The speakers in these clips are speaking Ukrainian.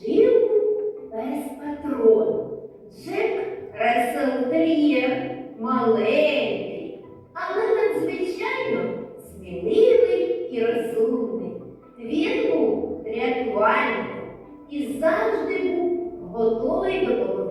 Жив пес патрон, Джек Рассел маленький, але надзвичайно сміливий і розумний. Він був рятувальником і завжди був готовий допомогти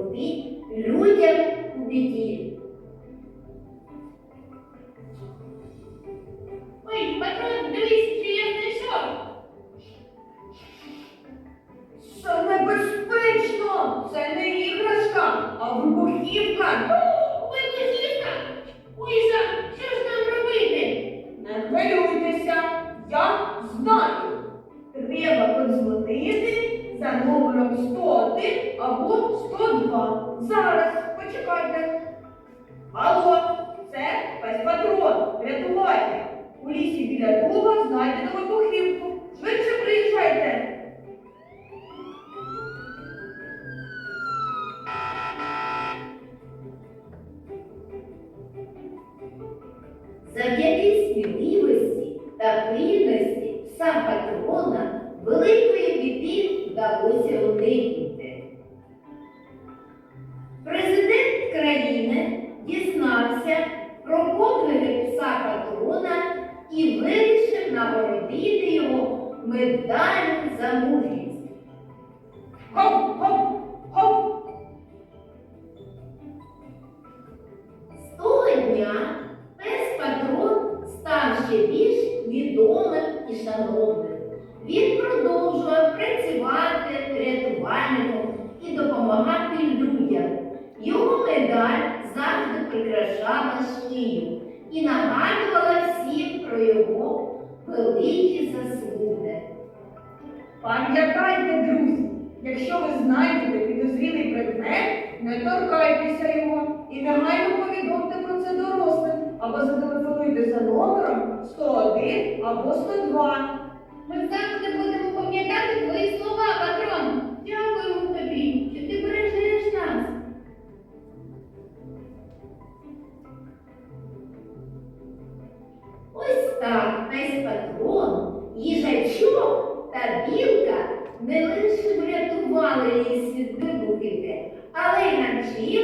101 або 102. Зараз, почекайте. Алло, Завдяки сміливості та пильності пса патрона великої біди вдалося уникнути. Президент країни дізнався про подвиги пса патрона і вирішив нагородити його медаллю за мужність. Ще більш відомим і шановним. Він продовжував працювати рятувальником і допомагати людям. Його медаль завжди прикрашала шию і нагадувала всім про його великі заслуги. Пам'ятайте, друзі, якщо ви знайдете підозрілий предмет, не торкайтеся його і негайно повідомте про це дорослим або зателефонуйте за номером 101 або 102. Ми завжди будемо пам'ятати твої слова, патрон. Дякуємо тобі, що ти бережеш нас. Ось так пес патрон, їжачок та білка не лише врятували ліс від вибухівки, але й навчилися